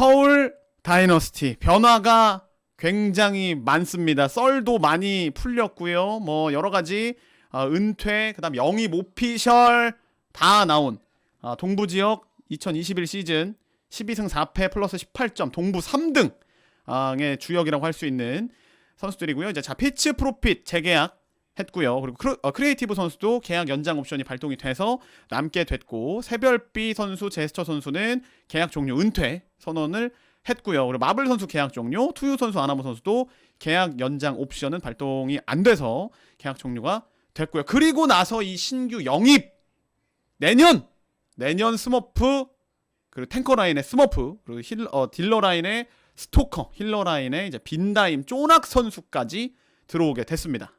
서울 다이너스티 변화가 굉장히 많습니다. 썰도 많이 풀렸고요. 뭐 여러 가지 어, 은퇴, 그다음 영입 오피셜 다 나온 아, 동부 지역 2021 시즌 12승 4패 플러스 18점 동부 3등의 주역이라고 할 수 있는 선수들이고요. 이제 자 피츠 프로핏 재계약 했고요. 그리고 크루, 어, 크리에이티브 선수도 계약 연장 옵션이 발동이 돼서 남게 됐고 새별비 선수, 제스처 선수는 계약 종료 은퇴 선언을 했고요. 그리고 마블 선수 계약 종료, 투유 선수, 아나모 선수도 계약 연장 옵션은 발동이 안 돼서 계약 종료가 됐고요. 그리고 나서 이 신규 영입 내년 내년 스머프 그리고 탱커 라인의 스머프 그리고 힐, 어, 딜러 라인의 스토커 힐러 라인의 이제 빈다임 쪼낙 선수까지 들어오게 됐습니다.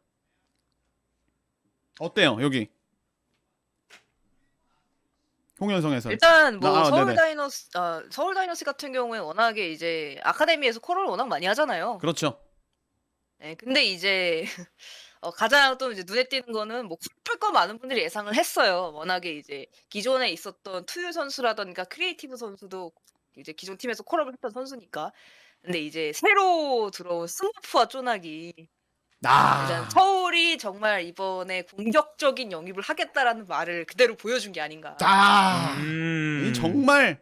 어때요 여기 홍현성 해설 일단 뭐 아, 서울 네네. 다이너스 아, 서울 다이너스 같은 경우에 워낙에 이제 아카데미에서 코러를 워낙 많이 하잖아요. 그렇죠 네, 근데 이제 어, 가장 또 이제 눈에 띄는 거는 뭐 풀거 많은 분들이 예상을 했어요. 워낙에 이제 기존에 있었던 투유 선수라던가 크리에이티브 선수도 이제 기존 팀에서 콜업을 했던 선수니까. 근데 이제 새로 들어온 스머프와 쪼낙이 아 일단 서울이 정말 이번에 공격적인 영입을 하겠다라는 말을 그대로 보여준 게 아닌가. 아, 음. 이 정말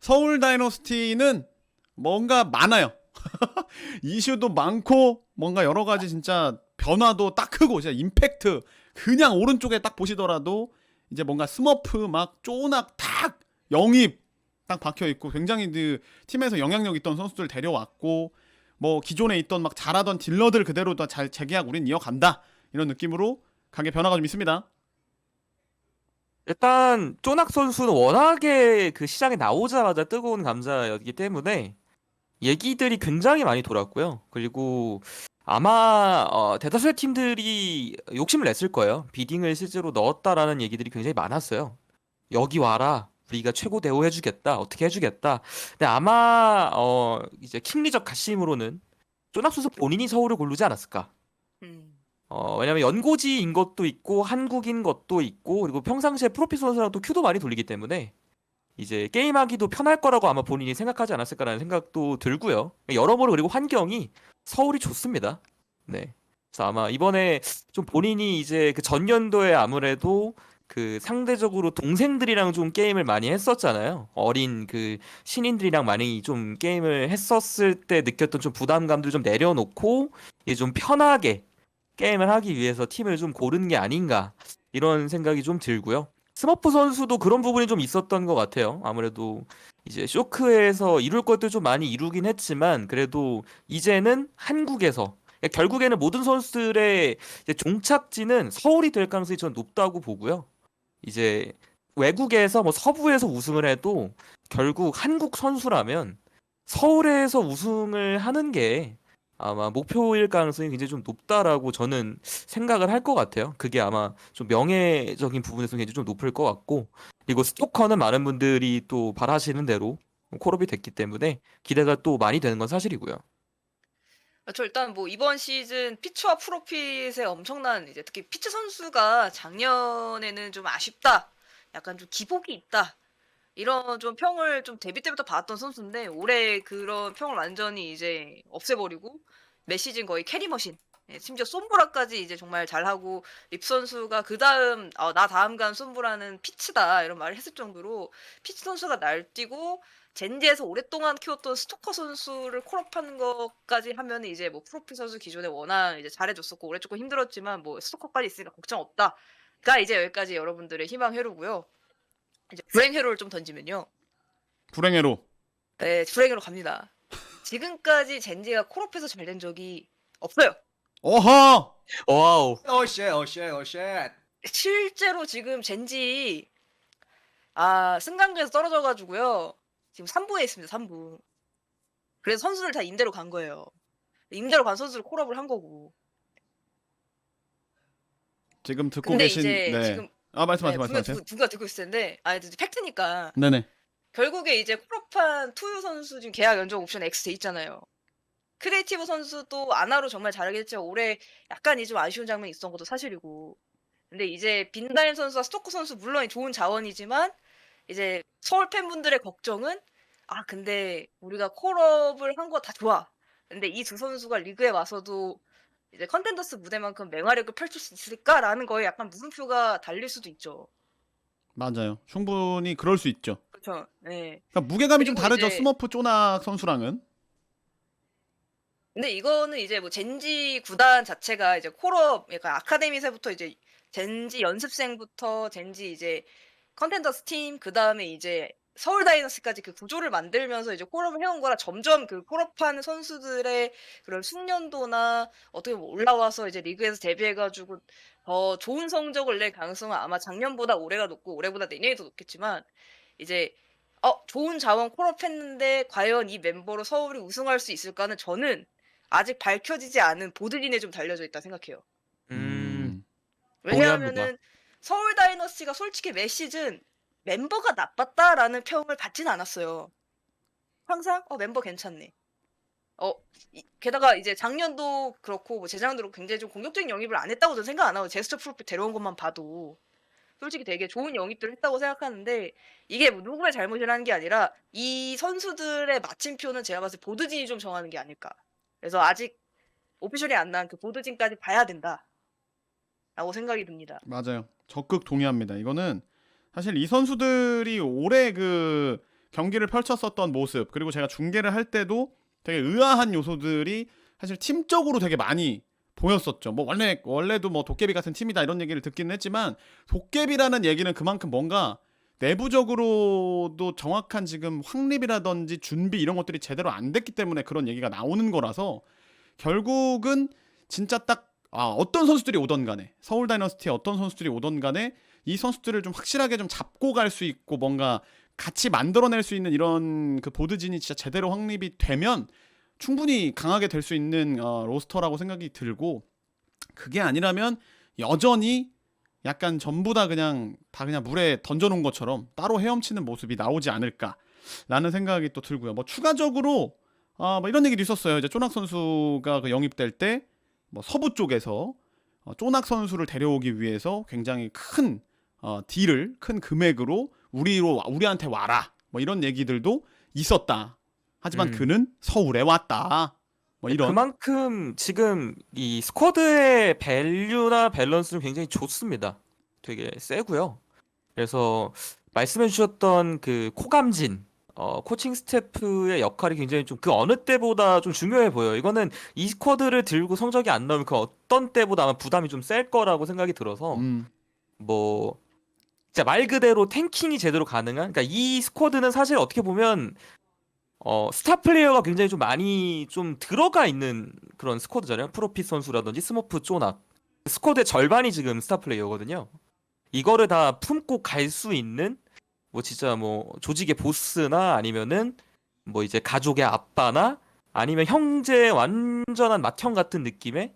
서울 다이너스티는 뭔가 많아요. 이슈도 많고 뭔가 여러 가지 진짜 변화도 딱 크고 진짜 임팩트 그냥 오른쪽에 딱 보시더라도 이제 뭔가 스머프 막 쪼낙 탁 영입 딱 박혀 있고 굉장히 그 팀에서 영향력 있던 선수들 데려왔고 뭐 기존에 있던 막 잘하던 딜러들 그대로 다잘 재계약 우린 이어간다 이런 느낌으로 가게 변화가 좀 있습니다. 일단 쪼낙 선수는 워낙에 그 시장에 나오자마자 뜨거운 감자였기 때문에 얘기들이 굉장히 많이 돌았고요. 그리고 아마 어, 대다수의 팀들이 욕심을 냈을 거예요. 비딩을 실제로 넣었다라는 얘기들이 굉장히 많았어요. 여기 와라. 우리가 최고 대우 해주겠다. 어떻게 해주겠다. 근데 아마 어, 이제 킹리적 가심으로는 쪼낙 선수 본인이 서울을 고르지 않았을까. 음. 어, 왜냐면 연고지인 것도 있고 한국인 것도 있고 그리고 평상시에 프로필 선수랑 또 큐도 많이 돌리기 때문에 이제 게임하기도 편할 거라고 아마 본인이 생각하지 않았을까라는 생각도 들고요. 여러모로 그리고 환경이 서울이 좋습니다. 네. 그래서 아마 이번에 좀 본인이 이제 그 전년도에 아무래도 그 상대적으로 동생들이랑 좀 게임을 많이 했었잖아요. 어린 그 신인들이랑 많이 좀 게임을 했었을 때 느꼈던 좀 부담감들 좀 내려놓고 이제 좀 편하게 게임을 하기 위해서 팀을 좀 고르는 게 아닌가 이런 생각이 좀 들고요. 스머프 선수도 그런 부분이 좀 있었던 것 같아요. 아무래도 이제 쇼크에서 이룰 것도 좀 많이 이루긴 했지만 그래도 이제는 한국에서 그러니까 결국에는 모든 선수들의 종착지는 서울이 될 가능성이 전 높다고 보고요. 이제 외국에서 뭐 서부에서 우승을 해도 결국 한국 선수라면 서울에서 우승을 하는 게 아마 목표일 가능성이 굉장히 좀 높다라고 저는 생각을 할 것 같아요. 그게 아마 좀 명예적인 부분에서 굉장히 좀 높을 것 같고 그리고 스토커는 많은 분들이 또 바라시는 대로 콜업이 됐기 때문에 기대가 또 많이 되는 건 사실이고요. 아, 저 일단 뭐 이번 시즌 피츠와 프로핏의 엄청난 이제 특히 피츠 선수가 작년에는 좀 아쉽다. 약간 좀 기복이 있다. 이런 좀 평을 좀 데뷔 때부터 받았던 선수인데 올해 그런 평을 완전히 이제 없애버리고 매 시즌 거의 캐리머신. 예, 심지어 솜브라까지 이제 정말 잘하고 립 선수가 그 다음 어, 나 다음 간 솜브라는 피츠다 이런 말을 했을 정도로 피츠 선수가 날뛰고 젠지에서 오랫동안 키웠던 스토커 선수를 콜업하는 것까지 하면 이제 뭐 프로필 선수 기존에 워낙 이제 잘해줬었고 올해 조금 힘들었지만 뭐 스토커까지 있으니까 걱정 없다가 이제 여기까지 여러분들의 희망 회로고요. 이제 불행 회로를 좀 던지면요. 불행해로 네, 불행 회로 갑니다. 지금까지 젠지가 콜업해서 잘 된 적이 없어요. 어허 와우. 오쉣 오쉣 오쉣 실제로 지금 젠지 아 승강전에서 떨어져가지고요. 지금 3부에 있습니다. 3부. 그래서 선수들 다 임대로 간 거예요. 임대로 간 선수를 콜업을 한 거고. 지금 듣고 근데 계신 이제 네. 지금 아 말씀하세요 네, 분명 말씀하세요. 누- 누가 듣고 있을 텐데 아 이제 팩트니까 네네 결국에 이제 콜업한 투유 선수 지금 계약 연장 옵션 X 돼 있잖아요. 크리에이티브 선수도 아나로 정말 잘하겠지만 올해 약간 이 좀 아쉬운 장면이 있었던 것도 사실이고. 근데 이제 빈다임 선수와 스토크 선수 물론 좋은 자원이지만 이제 서울 팬분들의 걱정은 아 근데 우리가 콜업을 한 거 다 좋아. 근데 이 두 선수가 리그에 와서도 이제 컨텐더스 무대만큼 맹활약을 펼칠 수 있을까라는 거에 약간 물음표가 달릴 수도 있죠. 맞아요. 충분히 그럴 수 있죠. 그렇죠. 네. 그러니까 무게감이 좀 그리고 다르죠. 이제- 스머프 쪼낙 선수랑은. 근데 이거는 이제 뭐 젠지 구단 자체가 이제 콜업 그러니까 아카데미세부터 이제 젠지 연습생부터 젠지 이제 컨텐더스 팀 그 다음에 이제 서울 다이너스까지 그 구조를 만들면서 이제 콜업을 해온 거라 점점 그 콜업하는 선수들의 그런 숙련도나 어떻게 보면 올라와서 이제 리그에서 데뷔해가지고 더 좋은 성적을 낼 가능성은 아마 작년보다 올해가 높고 올해보다 내년이 더 높겠지만 이제 어 좋은 자원 콜업했는데 과연 이 멤버로 서울이 우승할 수 있을까는 저는 아직 밝혀지지 않은 보드진에 좀 달려져 있다 생각해요. 음. 왜냐하면은 동의합니다. 서울 다이너스가 솔직히 매 시즌 멤버가 나빴다라는 평을 받진 않았어요. 항상 어 멤버 괜찮네. 어 이- 게다가 이제 작년도 그렇고 뭐 재작년도 굉장히 좀 공격적인 영입을 안 했다고 저는 생각 안 하고 제스처 프로필 데려온 것만 봐도 솔직히 되게 좋은 영입들을 했다고 생각하는데 이게 뭐 누구의 잘못이라는 게 아니라 이 선수들의 마침표는 제가 봤을 때 보드진이 좀 정하는 게 아닐까. 그래서 아직 오피셜이 안 난 그 보드진까지 봐야 된다. 라고 생각이 듭니다. 맞아요. 적극 동의합니다. 이거는 사실 이 선수들이 올해 그 경기를 펼쳤었던 모습 그리고 제가 중계를 할 때도 되게 의아한 요소들이 사실 팀적으로 되게 많이 보였었죠. 뭐 원래 원래도 뭐 도깨비 같은 팀이다 이런 얘기를 듣기는 했지만 도깨비라는 얘기는 그만큼 뭔가 내부적으로도 정확한 지금 확립이라든지 준비 이런 것들이 제대로 안 됐기 때문에 그런 얘기가 나오는 거라서 결국은 진짜 딱 아, 어떤 선수들이 오던 간에 서울 다이너스티에 어떤 선수들이 오던 간에 이 선수들을 좀 확실하게 좀 잡고 갈 수 있고 뭔가 같이 만들어낼 수 있는 이런 그 보드진이 진짜 제대로 확립이 되면 충분히 강하게 될 수 있는 어, 로스터라고 생각이 들고 그게 아니라면 여전히 약간 전부 다 그냥 다 그냥 물에 던져놓은 것처럼 따로 헤엄치는 모습이 나오지 않을까라는 생각이 또 들고요. 뭐 추가적으로 아, 뭐 이런 얘기도 있었어요. 이제 쪼낙 선수가 그 영입될 때 뭐 서부 쪽에서 어, 쪼낙 선수를 데려오기 위해서 굉장히 큰 어, 딜을 큰 금액으로 우리로 우리한테 와라 뭐 이런 얘기들도 있었다. 하지만 음. 그는 서울에 왔다. 뭐 이런 그만큼 지금 이 스쿼드의 밸류나 밸런스는 굉장히 좋습니다. 되게 세고요. 그래서 말씀해 주셨던 그 코감진 어, 코칭 스태프의 역할이 굉장히 좀 그 어느 때보다 좀 중요해 보여요. 이거는 이 스쿼드를 들고 성적이 안 나오면 그 어떤 때보다 아마 부담이 좀 셀 거라고 생각이 들어서 음, 뭐 진짜 말 그대로 탱킹이 제대로 가능한 그러니까 이 스쿼드는 사실 어떻게 보면 어 스타 플레이어가 굉장히 좀 많이 좀 들어가 있는 그런 스쿼드잖아요. 프로핏 선수라든지 스머프 쪼낙 스쿼드의 절반이 지금 스타 플레이어거든요. 이거를 다 품고 갈 수 있는 뭐 진짜 뭐 조직의 보스나 아니면은 뭐 이제 가족의 아빠나 아니면 형제 완전한 맏형 같은 느낌의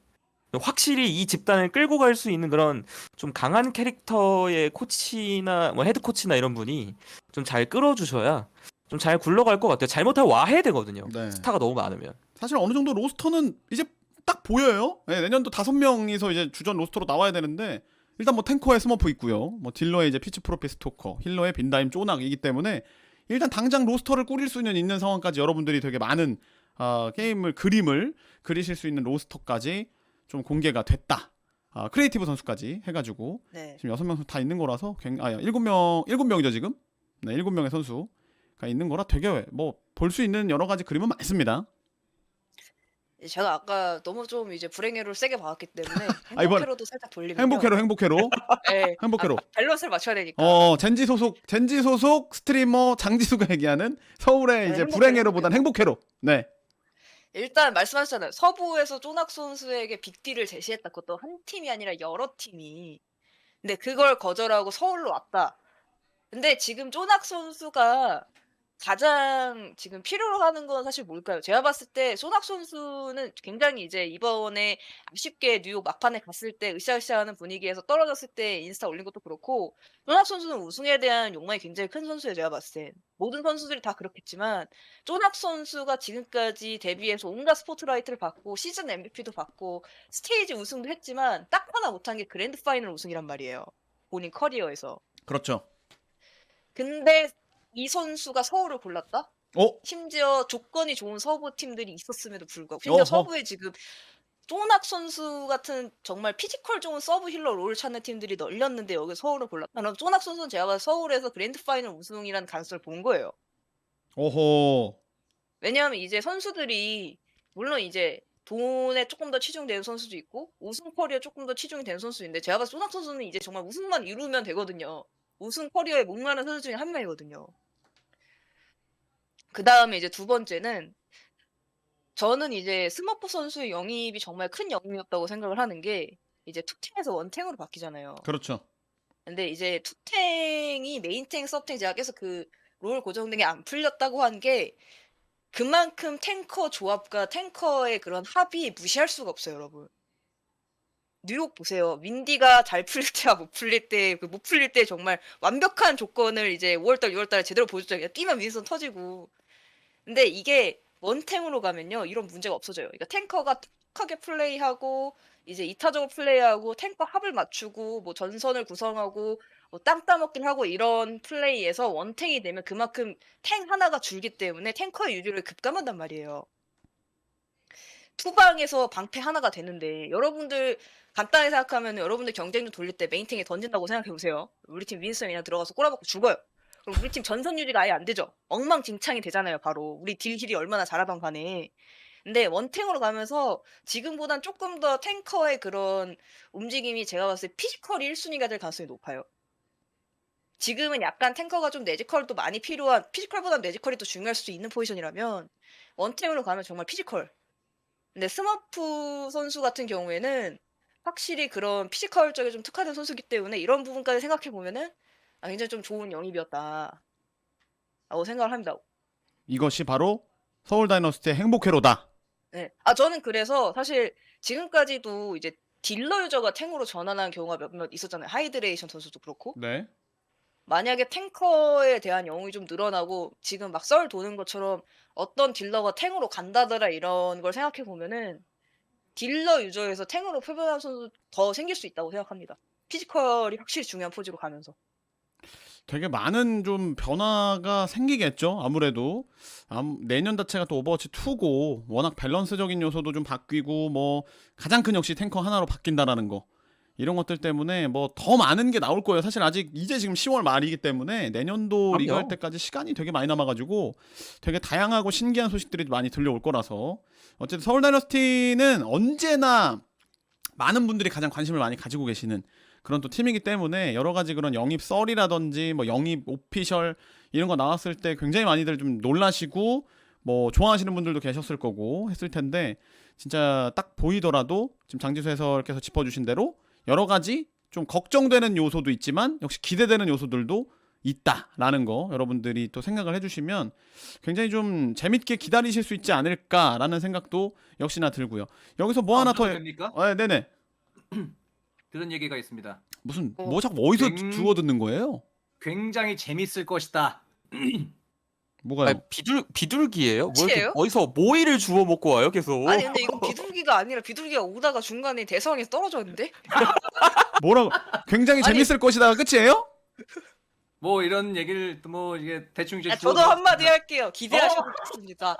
확실히 이 집단을 끌고 갈 수 있는 그런 좀 강한 캐릭터의 코치나 뭐 헤드 코치나 이런 분이 좀 잘 끌어주셔야 좀 잘 굴러갈 것 같아요. 잘못하면 와해 되거든요. 네. 스타가 너무 많으면. 사실 어느 정도 로스터는 이제 딱 보여요. 네, 내년도 다섯 명이서 이제 주전 로스터로 나와야 되는데 일단 뭐 탱커에 스머프 있고요. 뭐 딜러에 이제 피치 프로피 스토커, 힐러에 빈다임 쪼낙이기 때문에 일단 당장 로스터를 꾸릴 수는 있는 상황까지 여러분들이 되게 많은 어, 게임을 그림을 그리실 수 있는 로스터까지 좀 공개가 됐다. 아, 크리에이티브 선수까지 해가지고 네. 지금 여섯 명 다 있는 거라서 굉- 아 일곱 명 일곱 명이죠 지금 네 일곱 명의 선수가 있는 거라 되게 뭐 볼 수 있는 여러 가지 그림은 많습니다. 제가 아까 너무 좀 이제 불행해를 세게 봐왔기 때문에 아, 이번- 행복해로도 살짝 돌리면 행복해로 행복해로 네. 행복해로. 아, 밸런스를 맞춰야 되니까. 어 젠지 소속 젠지 소속 스트리머 장지수가 얘기하는 서울의 네, 이제 행복해로, 불행해로보단 행복해로. 네. 일단 말씀하셨잖아요. 서부에서 쪼낙 선수에게 빅딜을 제시했다. 그것도 한 팀이 아니라 여러 팀이. 근데 그걸 거절하고 서울로 왔다. 근데 지금 쪼낙 선수가 가장 지금 필요로 하는 건 사실 뭘까요? 제가 봤을 때 소낙 선수는 굉장히 이제 이번에 아쉽게 뉴욕 막판에 갔을 때 으쌰으쌰하는 분위기에서 떨어졌을 때 인스타 올린 것도 그렇고 소낙 선수는 우승에 대한 욕망이 굉장히 큰 선수예요. 제가 봤을 땐 모든 선수들이 다 그렇겠지만 쪼낙 선수가 지금까지 데뷔해서 온갖 스포트라이트를 받고 시즌 MVP도 받고 스테이지 우승도 했지만 딱 하나 못한 게 그랜드 파이널 우승이란 말이에요. 본인 커리어에서. 그렇죠. 근데 이 선수가 서울을 골랐다? 어? 심지어 조건이 좋은 서부 팀들이 있었음에도 불구하고 심지어 어허. 서부에 지금 쪼낙 선수 같은 정말 피지컬 좋은 서브 힐러 롤 찾는 팀들이 널렸는데 여기 서울을 골랐다. 그럼 쪼낙 선수는 제가 봐서 서울에서 그랜드 파이널 우승이라는 가능성을 본 거예요. 오호. 왜냐하면 이제 선수들이 물론 이제 돈에 조금 더 치중되는 선수도 있고 우승 커리어에 조금 더 치중이 선수도 있는데 제가 봐서 쪼낙 선수는 이제 정말 우승만 이루면 되거든요. 우승 커리어에 목마른 선수 중에 한 명이거든요. 그 다음에 이제 두 번째는 저는 이제 스머프 선수의 영입이 정말 큰 영입이었다고 생각을 하는 게 이제 투탱에서 원탱으로 바뀌잖아요. 그렇죠. 근데 이제 투탱이 메인탱, 서브탱 제가 계속 그 롤 고정된 게 안 풀렸다고 한 게 그만큼 탱커 조합과 탱커의 그런 합이 무시할 수가 없어요, 여러분. 뉴욕 보세요. 윈디가 잘 풀릴 때와 못 풀릴 때, 그 못 풀릴 때 정말 완벽한 조건을 이제 5월달, 6월달에 제대로 보여줬잖아요. 뛰면 윈선 터지고. 근데 이게 원탱으로 가면요, 이런 문제가 없어져요. 그러니까 탱커가 톡하게 플레이하고, 이제 이타적으로 플레이하고, 탱커 합을 맞추고, 뭐 전선을 구성하고, 뭐 땅 따먹긴 하고 이런 플레이에서 원탱이 되면 그만큼 탱 하나가 줄기 때문에 탱커의 유지를 급감한단 말이에요. 투방에서 방패 하나가 되는데 여러분들 간단히 생각하면 여러분들 경쟁력 돌릴 때 메인탱에 던진다고 생각해 보세요. 우리 팀 윈스턴이나 들어가서 꼬라박고 죽어요. 그럼 우리 팀 전선 유지가 아예 안 되죠. 엉망진창이 되잖아요. 바로 우리 딜힐이 얼마나 잘하던 간에. 근데 원탱으로 가면서 지금보단 조금 더 탱커의 그런 움직임이 제가 봤을 때 피지컬이 1순위가 될 가능성이 높아요. 지금은 약간 탱커가 좀 뇌지컬도 많이 필요한 피지컬보다 뇌지컬이 더 중요할 수 있는 포지션이라면 원탱으로 가면 정말 피지컬. 근데 스머프 선수 같은 경우에는 확실히 그런 피지컬 쪽에 좀 특화된 선수기 때문에 이런 부분까지 생각해 보면은 아, 굉장히 좀 좋은 영입이었다. 라고 생각을 합니다. 이것이 바로 서울 다이너스티의 행복회로다. 네. 아, 저는 그래서 사실 지금까지도 이제 딜러 유저가 탱으로 전환한 경우가 몇몇 있었잖아요. 하이드레이션 선수도 그렇고. 네. 만약에 탱커에 대한 영웅이 좀 늘어나고 지금 막 썰 도는 것처럼 어떤 딜러가 탱으로 간다더라 이런 걸 생각해 보면은 딜러 유저에서 탱으로 표현한 선수 더 생길 수 있다고 생각합니다. 피지컬이 확실히 중요한 포지로 가면서. 되게 많은 좀 변화가 생기겠죠. 아무래도 암- 내년 자체가 또 오버워치 2고 워낙 밸런스적인 요소도 좀 바뀌고 뭐 가장 큰 역시 탱커 하나로 바뀐다라는 거 이런 것들 때문에 뭐 더 많은 게 나올 거예요. 사실 아직 이제 지금 10월 말이기 때문에 내년도 리그 할. 때까지 시간이 되게 많이 남아가지고 되게 다양하고 신기한 소식들이 많이 들려올 거라서 어쨌든 서울 다이너스티는 언제나 많은 분들이 가장 관심을 많이 가지고 계시는 그런 또 팀이기 때문에 여러 가지 그런 영입 썰이라든지 뭐 영입 오피셜 이런 거 나왔을 때 굉장히 많이들 좀 놀라시고 뭐 좋아하시는 분들도 계셨을 거고 했을 텐데 진짜 딱 보이더라도 지금 장지수 해설께서 짚어주신 대로 여러 가지 좀 걱정되는 요소도 있지만 역시 기대되는 요소들도 있다라는 거 여러분들이 또 생각을 해주시면 굉장히 좀 재밌게 기다리실 수 있지 않을까라는 생각도 역시나 들고요. 여기서 뭐 하나 더 됩니까? 어, 네네. 그런 얘기가 있습니다. 무슨 어. 뭐 자꾸 어디서 굉- 주워 듣는 거예요? 굉장히 재밌을 것이다. 뭐가요? 아니, 비둘 비둘기예요? 뭐 이렇게 끝이에요? 어디서 모이를 주워 먹고 와요 계속. 아니 근데 이건 비둘기가 아니라 비둘기가 오다가 중간에 대성에서 떨어졌는데? 뭐라고? 굉장히 아니- 재밌을 것이다가 끝이에요? 뭐 이런 얘기를 또 뭐 이게 대충 이제 아, 저도. 한마디 할게요. 기대하셔도 좋습니다.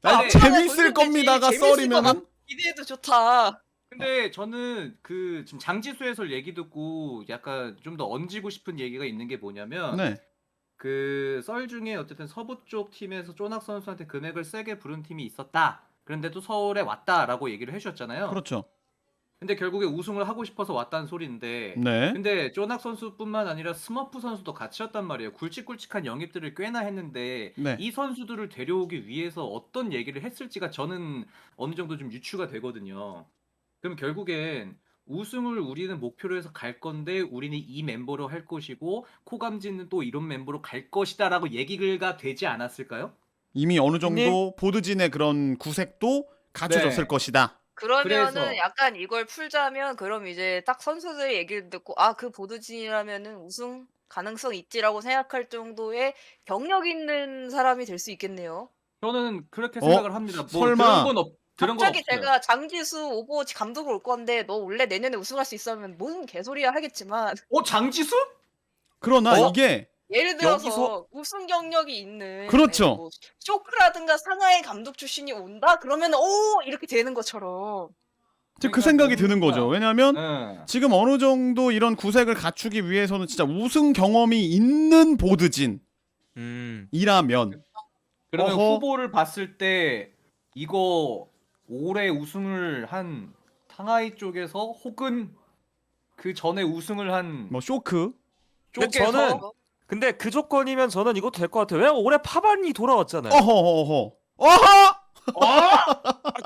난 아니, 재밌을 던지면 되지. 겁니다가 재밌을 거 썰이면은 기대해도 좋다. 근데 저는 그 지금 장지수 해설 얘기 듣고 약간 좀 더 얹고 싶은 얘기가 있는 게 뭐냐면 네. 그 썰 중에 어쨌든 서부 쪽 팀에서 쪼낙 선수한테 금액을 세게 부른 팀이 있었다. 그런데도 서울에 왔다라고 얘기를 해주셨잖아요. 그렇죠. 근데 결국에 우승을 하고 싶어서 왔다는 소리인데 네. 근데 쪼낙 선수뿐만 아니라 스머프 선수도 같이였단 말이에요. 굵직굵직한 영입들을 꽤나 했는데 네. 이 선수들을 데려오기 위해서 어떤 얘기를 했을지가 저는 어느 정도 좀 유추가 되거든요. 그럼 결국엔 우승을 우리는 목표로 해서 갈 건데 우리는 이 멤버로 할 것이고 코감지는 또 이런 멤버로 갈 것이다라고 얘기가 되지 않았을까요? 이미 어느 정도 보드진의 그런 구색도 갖춰졌을 네. 것이다. 그러면은 그래서- 약간 이걸 풀자면 그럼 이제 딱 선수들의 얘기를 듣고 아 그 보드진이라면은 우승 가능성 있지라고 생각할 정도의 경력 있는 사람이 될 수 있겠네요. 저는 그렇게 어? 생각을 합니다. 뭐 설마- 그런 건 없, 그런 건 갑자기 없어요. 제가 장지수 오버워치 감독으로 올 건데 너 원래 내년에 우승할 수 있으면 뭔 개소리야 하겠지만 어 장지수? 그러나 어? 이게 예를 들어서 여기서- 우승 경력이 있는 그렇죠. 네, 뭐 쇼크라든가 상하이 감독 출신이 온다 그러면 오 이렇게 되는 것처럼 즉그 그러니까 생각이 드는 뭔가- 거죠. 왜냐하면 응. 지금 어느 정도 이런 구색을 갖추기 위해서는 진짜 우승 경험이 있는 보드진이라면 음. 그러면 어허. 후보를 봤을 때 이거 올해 우승을 한 탕하이 쪽에서 혹은 그 전에 우승을 한 뭐 쇼크 근데 쪽에서 저는- 근데 그 조건이면 저는 이것도 될 것 같아요. 왜냐면 올해 파반이 돌아왔잖아요. 어허허허 어허 아,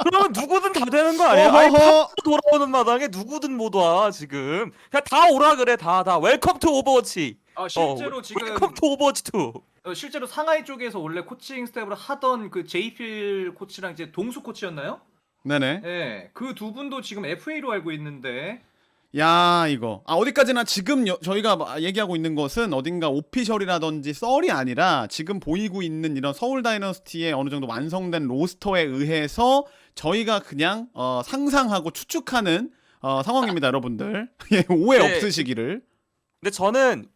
그러면 누구든 다 되는 거 아니에요? 아니 어허허 돌아오는 마당에 누구든 못 와 지금. 그냥 다 오라 그래 다 다. 웰컴 투 오버워치. 아, 실제로 어, 지금 웰컴 투 오버워치 2. 어, 실제로 상하이 쪽에서 원래 코칭 스텝을 하던 그 제이필 코치랑 이제 동수 코치였나요? 네네 네, 그두 분도 지금 FA로 알고 있는데 야 이거 아 어디까지나 지금 여- 저희가 마- 얘기하고 있는 것은 어딘가 오피셜이라든지 썰이 아니라 지금 보이고 있는 이런 서울 다이너스티의 어느 정도 완성된 로스터에 의해서 저희가 그냥 어, 상상하고 추측하는 어, 상황입니다 여러분들 예, 오해 네. 없으시기를 근데 저는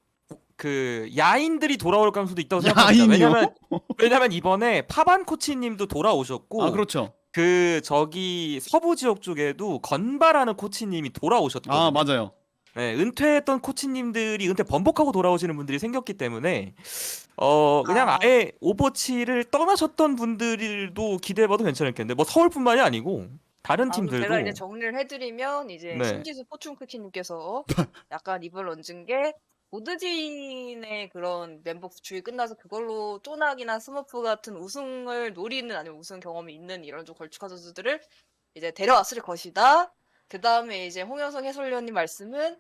그 야인들이 돌아올 가능성도 있다고 생각합니다. 야인이요? 왜냐면 왜냐면 이번에 파반 코치님도 돌아오셨고 아 그렇죠 그 저기 서부 지역 쪽에도 건바라는 코치님이 돌아오셨거든요. 아 맞아요 네, 은퇴했던 코치님들이 은퇴 번복하고 돌아오시는 분들이 생겼기 때문에 어 그냥 아. 아예 오버치를 떠나셨던 분들도 기대해봐도 괜찮을텐데 뭐 서울뿐만이 아니고 다른 아, 팀들도 제가 이제 정리를 해드리면 이제 네. 신지수 포춘크키님께서 약간 입을 얹은 게 보드진의 그런 멤버 주의 끝나서 그걸로 쪼낙이나 스머프 같은 우승을 노리는 아니면 우승 경험이 있는 이런 좀 걸쭉한 선수들을 이제 데려왔을 것이다. 그 다음에 이제 홍영석 해설위원님 말씀은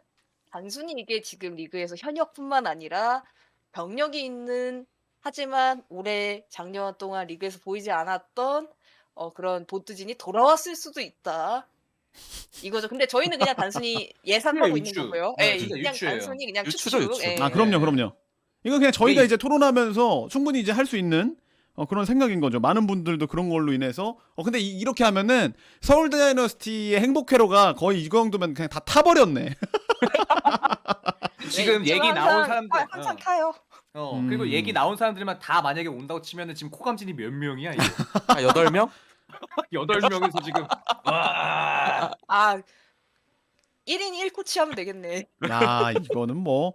단순히 이게 지금 리그에서 현역뿐만 아니라 병력이 있는 하지만 올해 작년 동안 리그에서 보이지 않았던 어, 그런 보드진이 돌아왔을 수도 있다. 이거죠. 근데 저희는 그냥 단순히 예상하고 있는 유추. 거고요. 네, 예, 진짜 그냥 유추예요. 단순히 그냥 유추죠, 추측. 유추. 예. 아 그럼요 그럼요 이거 그냥 저희가 네. 이제 토론하면서 충분히 이제 할 수 있는 어, 그런 생각인 거죠 많은 분들도 그런 걸로 인해서 어 근데 이, 렇게 하면은 서울 다이너스티의 행복 회로가 거의 이 정도면 그냥 다 타버렸네 지금 네, 얘기 항상- 나온 사람들 아, 항상 어. 타요. 어, 음. 그리고 얘기 나온 사람들만 다 만약에 온다고 치면은 지금 코감진이 몇 명이야 이거 아, 여덟 명 여덟 명에서 지금 와 아 1인 1코치 하면 되겠네. 야 이거는 뭐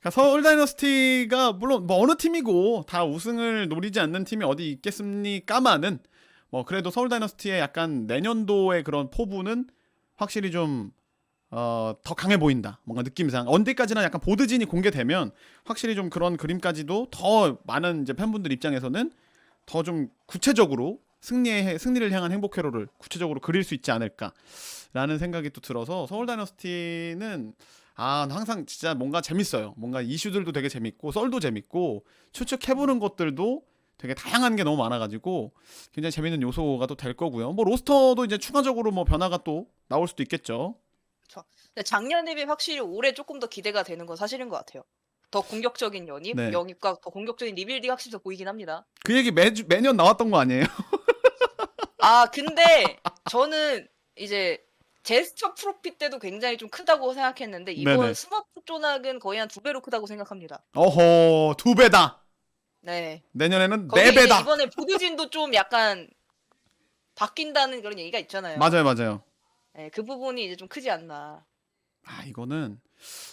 그러니까 서울 다이너스티가 물론 뭐 어느 팀이고 다 우승을 노리지 않는 팀이 어디 있겠습니까마는 뭐 그래도 서울 다이너스티의 약간 내년도의 그런 포부는 확실히 좀 어, 더 강해 보인다. 뭔가 느낌상 언제까지나 약간 보드진이 공개되면 확실히 좀 그런 그림까지도 더 많은 이제 팬분들 입장에서는 더 좀 구체적으로 승리의 승리를 향한 행복 회로를 구체적으로 그릴 수 있지 않을까라는 생각이 또 들어서 서울 다이너스티는 아 항상 진짜 뭔가 재밌어요. 뭔가 이슈들도 되게 재밌고 썰도 재밌고 추측해보는 것들도 되게 다양한 게 너무 많아가지고 굉장히 재밌는 요소가 또 될 거고요. 뭐 로스터도 이제 추가적으로 뭐 변화가 또 나올 수도 있겠죠. 근데 작년 대비 확실히 올해 조금 더 기대가 되는 건 사실인 것 같아요. 더 공격적인 연입, 네. 영입과 더 공격적인 리빌딩 확실히 더 보이긴 합니다. 그 얘기 매주 매년 나왔던 거 아니에요? 아 근데 저는 이제 제스처 프로핏 때도 굉장히 좀 크다고 생각했는데 이번 네네. 스머프 쪼낙은 거의 한 두 배로 크다고 생각합니다. 어허 두 배다. 네. 내년에는 거기 네 이제 배다. 이번에 보드진도 좀 약간 바뀐다는 그런 얘기가 있잖아요. 맞아요, 맞아요. 네, 그 부분이 이제 좀 크지 않나. 아 이거는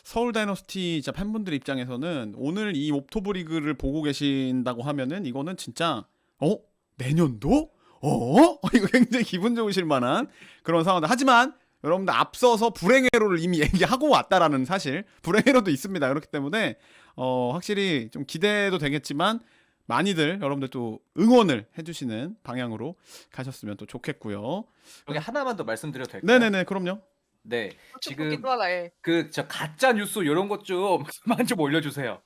서울 다이너스티 진짜 팬분들 입장에서는 오늘 이 옵토브 리그를 보고 계신다고 하면은 이거는 진짜 어 내년도 어 이거 굉장히 기분 좋으실 만한 그런 상황들 하지만 여러분들 앞서서 불행회로를 이미 얘기하고 왔다라는 사실 불행회로도 있습니다 그렇기 때문에 어 확실히 좀 기대도 되겠지만 많이들 여러분들 또 응원을 해주시는 방향으로 가셨으면 또 좋겠고요 여기 하나만 더 말씀드려도 될까요? 네네네 그럼요 네 지금 지금 하나 예. 그저 가짜 뉴스 이런 것좀 그만 좀 올려주세요.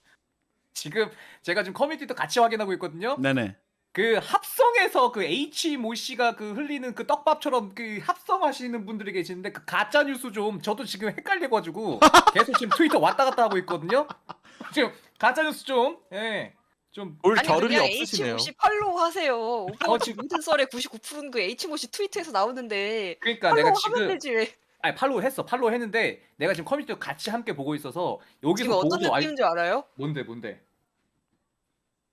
지금 제가 지금 커뮤니티도 같이 확인하고 있거든요. 네네 그 합성에서 그 H 모 씨가 그 흘리는 그 떡밥처럼 그 합성하시는 분들이 계시는데 그 가짜 뉴스 좀 저도 지금 헷갈려가지고 계속 지금 트위터 왔다 갔다 하고 있거든요. 지금 가짜 뉴스 좀 예. 좀 올 아니 겨를이 그냥 없으시네요. H모씨 팔로우 하세요. 오빠 어, 지금 모든 썰의 99%는 그 H모씨 트위터에서 나오는데 그러니까 팔로우 내가 하면 지금 되지 왜. 아니 팔로우 했어 팔로우 했는데 내가 지금 커뮤니티 같이 함께 보고 있어서 여기서 지금 어떤 보고 알 느낌인 줄 알아요? 뭔데 뭔데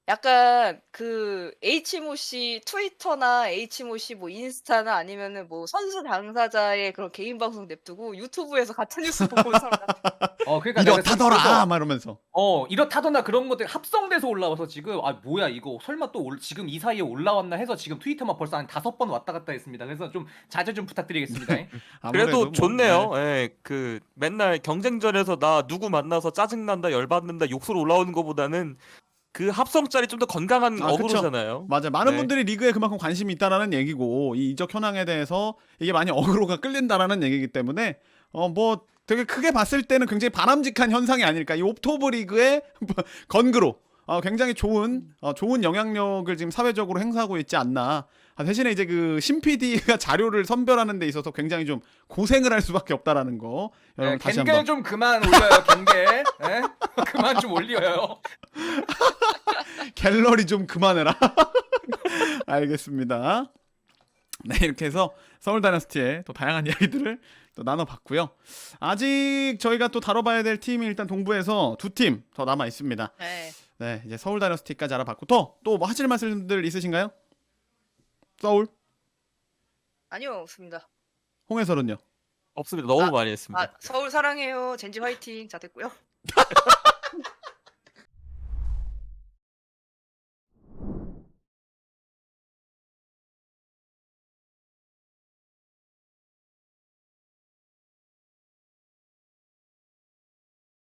약간 그 H모 씨 트위터나 H모 씨 뭐 인스타나 아니면은 뭐 선수 당사자의 그런 개인 방송 냅두고 유튜브에서 가짜 뉴스 보고 온 사람 같아. 어 그러니까 내가 이렇다더라 그래서 막 이러면서 어 이렇다더나 그런 것들 합성돼서 올라와서 지금 아 뭐야 이거 설마 또 올, 지금 이 사이에 올라왔나 해서 지금 트위터만 벌써 한 다섯 번 왔다 갔다 했습니다. 그래서 좀 자제 좀 부탁드리겠습니다. 아무래도 그래도 뭐, 좋네요. 예, 그 맨날 경쟁전에서 나 누구 만나서 짜증 난다, 열받는다, 욕설 올라오는 것보다는 그 합성짤이 좀 더 건강한 아, 그쵸. 어그로잖아요. 맞아 많은 네. 분들이 리그에 그만큼 관심이 있다라는 얘기고 이 이적 현황에 대해서 이게 많이 어그로가 끌린다라는 얘기이기 때문에 어 뭐 되게 크게 봤을 때는 굉장히 바람직한 현상이 아닐까 이 옵토브 리그의 건그로 어, 굉장히 좋은 어, 좋은 영향력을 지금 사회적으로 행사하고 있지 않나 아, 대신에 이제 그 신PD가 자료를 선별하는 데 있어서 굉장히 좀 고생을 할 수밖에 없다라는 거 여러분 네, 다시 한번 좀 그만 올려요. 갱겔. 예? 그만 좀 올려요. 갤러리 좀 그만해라. 알겠습니다. 네, 이렇게 해서 서울 다이너스티의 또 다양한 이야기들을 또 나눠봤고요. 아직 저희가 또 다뤄봐야 될 팀이 일단 동부에서 두 팀 더 남아 있습니다. 네. 네, 이제 서울 다이너스티까지 알아봤고 또또뭐 하실 말씀들 있으신가요? 서울 아니요 없습니다. 홍해설은요? 없습니다. 너무 아, 많이 했습니다. 아 서울 사랑해요. 젠지 화이팅. 자 됐고요.